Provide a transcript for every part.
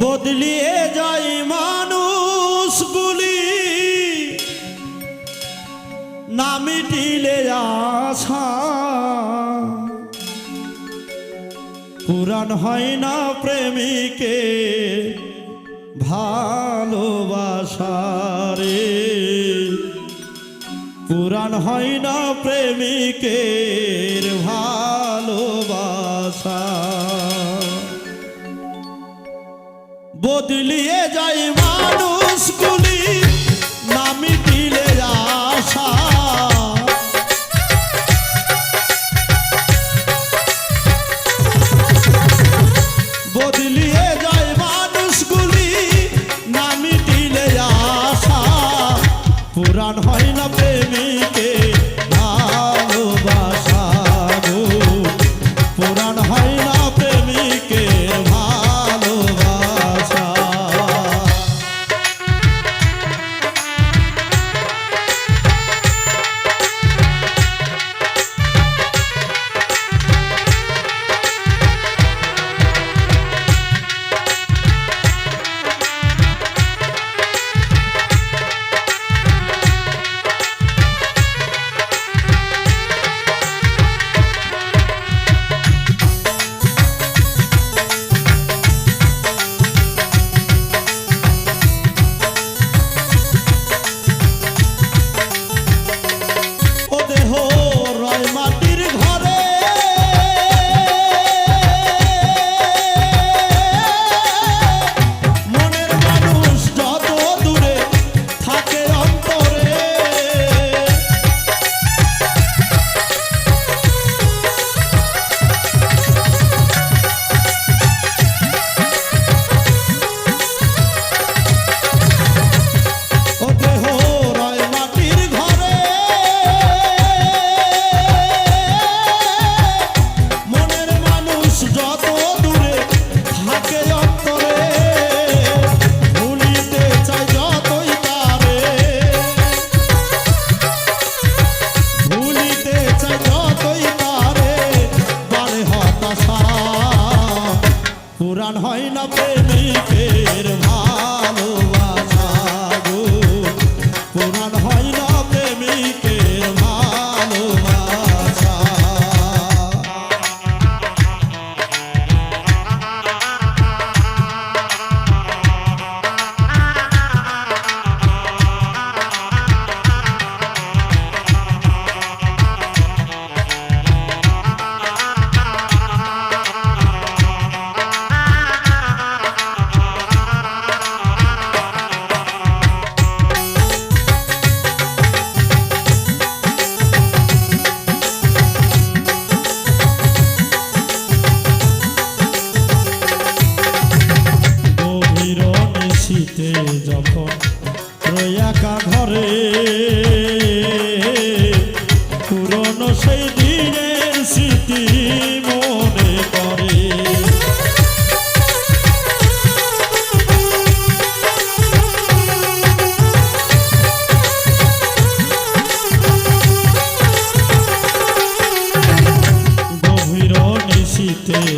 বদলিয়ে যাই মানুষগুলি। না নামিটিলে আশা। পুরাণ হয় না প্রেমিকে ভালোবাসারে। পুরাণ হয় না প্রেমিকের ভালোবাসা। বদলিয়ে যাই মানুষগুলি নামি মানুষগুলি নামি দিলে আশা। পুরাণ হয়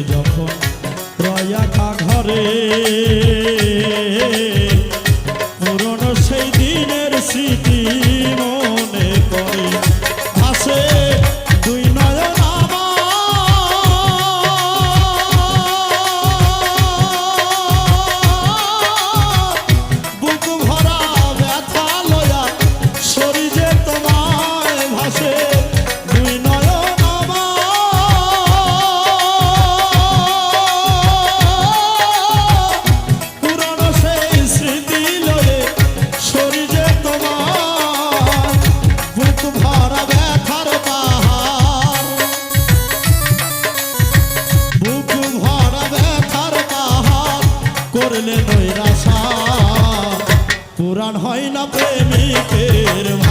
যখন প্রয়াকা ঘরে পুরনো সেই দিনের স্মৃতি হয় না প্রেমিকের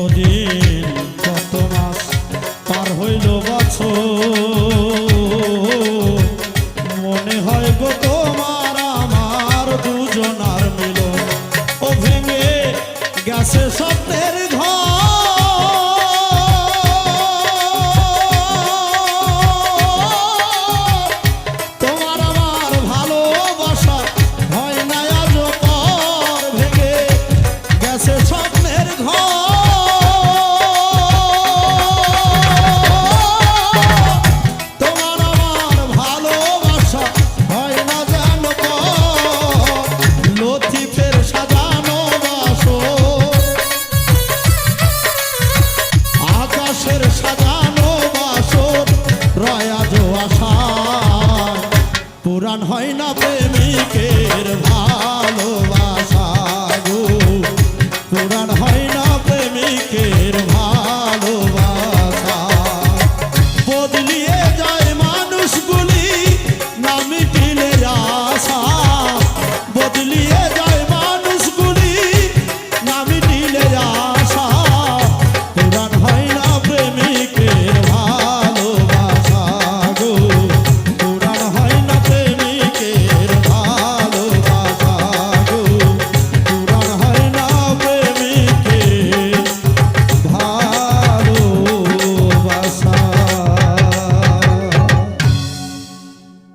কতদিন কত মাস পার হইল বছর। মনে হয় গো তোমার আমার দুজনার মিলন। ও ভেঙে গেছে স্বপ্নের হয় না